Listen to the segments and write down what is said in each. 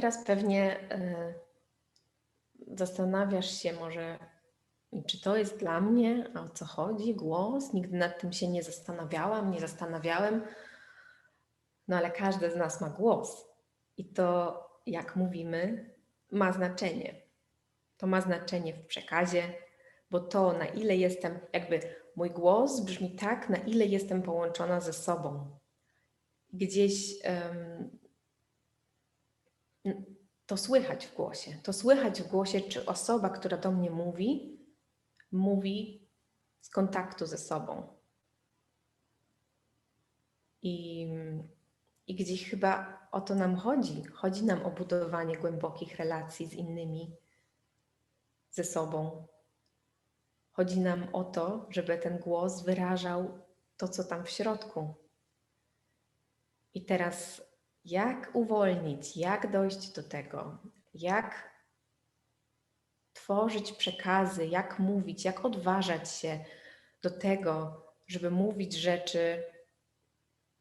teraz pewnie e, zastanawiasz się może, czy to jest dla mnie, a o co chodzi, głos. Nigdy nad tym się nie zastanawiałam, nie zastanawiałem. No ale każdy z nas ma głos. I to, jak mówimy, ma znaczenie. To ma znaczenie w przekazie, bo to, na ile jestem, jakby mój głos brzmi tak, na ile jestem połączona ze sobą. Gdzieś um, to słychać w głosie. To słychać w głosie, czy osoba, która do mnie mówi, mówi z kontaktu ze sobą. I, i gdzieś chyba o to nam chodzi. Chodzi nam o budowanie głębokich relacji z innymi, ze sobą. Chodzi nam o to, żeby ten głos wyrażał to, co tam w środku. I teraz jak uwolnić, jak dojść do tego, jak tworzyć przekazy, jak mówić, jak odważać się do tego, żeby mówić rzeczy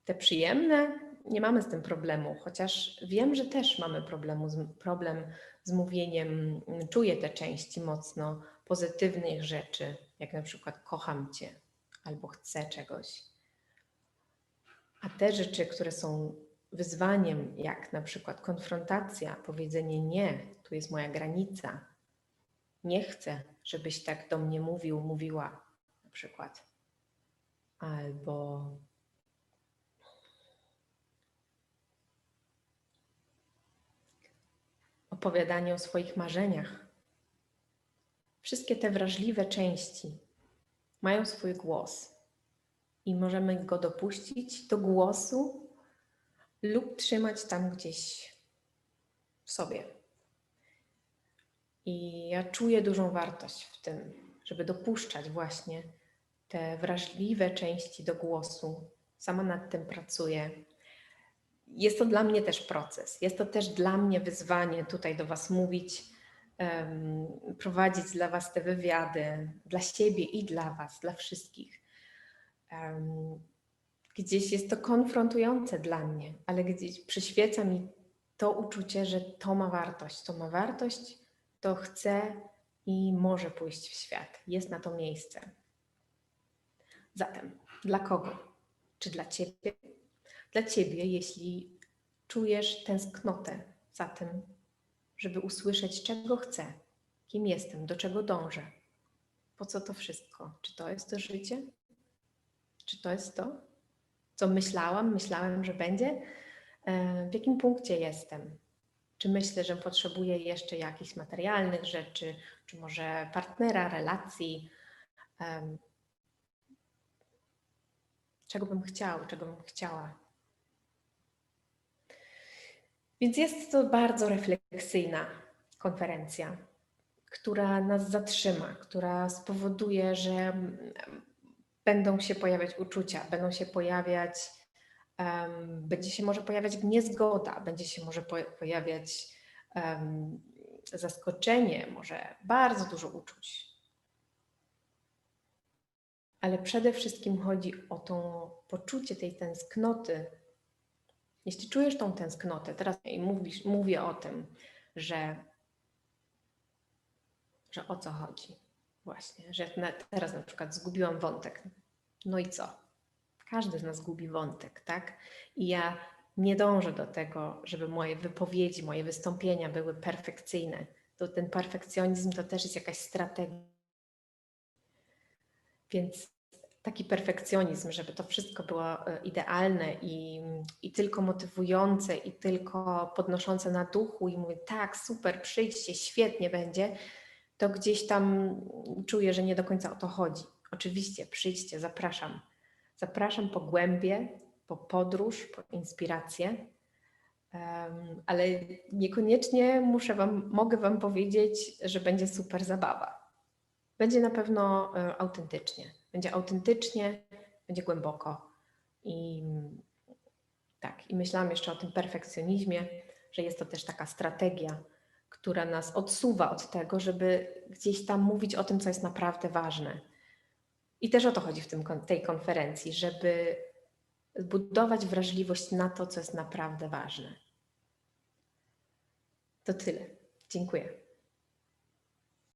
te przyjemne, nie mamy z tym problemu, chociaż wiem, że też mamy problemu problem z mówieniem, czuję te części mocno pozytywnych rzeczy, jak na przykład kocham Cię albo chcę czegoś. A te rzeczy, które są wyzwaniem, jak na przykład konfrontacja, powiedzenie nie, tu jest moja granica, nie chcę, żebyś tak do mnie mówił, mówiła, na przykład. Albo opowiadanie o swoich marzeniach. Wszystkie te wrażliwe części mają swój głos i możemy go dopuścić do głosu lub trzymać tam gdzieś w sobie. I ja czuję dużą wartość w tym, żeby dopuszczać właśnie te wrażliwe części do głosu. Sama nad tym pracuję. Jest to dla mnie też proces. Jest to też dla mnie wyzwanie tutaj do Was mówić, um, prowadzić dla Was te wywiady, dla siebie i dla Was, dla wszystkich. Um, Gdzieś jest to konfrontujące dla mnie, ale gdzieś przyświeca mi to uczucie, że to ma wartość. To ma wartość, to chce i może pójść w świat. Jest na to miejsce. Zatem, dla kogo? Czy dla ciebie? Dla ciebie, jeśli czujesz tęsknotę za tym, żeby usłyszeć, czego chcę, kim jestem, do czego dążę. Po co to wszystko? Czy to jest to życie? Czy to jest to? Co myślałam, myślałem, że będzie, e, w jakim punkcie jestem. Czy myślę, że potrzebuję jeszcze jakichś materialnych rzeczy, czy może partnera, relacji, czego bym chciał, czego bym chciała. Więc jest to bardzo refleksyjna konferencja, która nas zatrzyma, która spowoduje, że będą się pojawiać uczucia, będą się pojawiać, um, będzie się może pojawiać niezgoda, będzie się może pojawiać um, zaskoczenie, może bardzo dużo uczuć. Ale przede wszystkim chodzi o to poczucie tej tęsknoty. Jeśli czujesz tą tęsknotę, teraz i mówisz, mówię o tym, że, że o co chodzi Właśnie, że na, teraz na przykład zgubiłam wątek. No i co? Każdy z nas gubi wątek, tak? I ja nie dążę do tego, żeby moje wypowiedzi, moje wystąpienia były perfekcyjne. To ten perfekcjonizm to też jest jakaś strategia. Więc taki perfekcjonizm, żeby to wszystko było e, idealne i, i tylko motywujące, i tylko podnoszące na duchu, i mówię, tak, super, przyjdźcie, świetnie będzie, to gdzieś tam czuję, że nie do końca o to chodzi. Oczywiście, przyjdźcie, zapraszam. Zapraszam po głębie, po podróż, po inspirację, um, ale niekoniecznie muszę wam, mogę Wam powiedzieć, że będzie super zabawa. Będzie na pewno e, autentycznie. Będzie autentycznie, będzie głęboko. I tak, i myślałam jeszcze o tym perfekcjonizmie, że jest to też taka strategia która nas odsuwa od tego, żeby gdzieś tam mówić o tym, co jest naprawdę ważne. I też o to chodzi w tym, tej konferencji, żeby zbudować wrażliwość na to, co jest naprawdę ważne. To tyle. Dziękuję.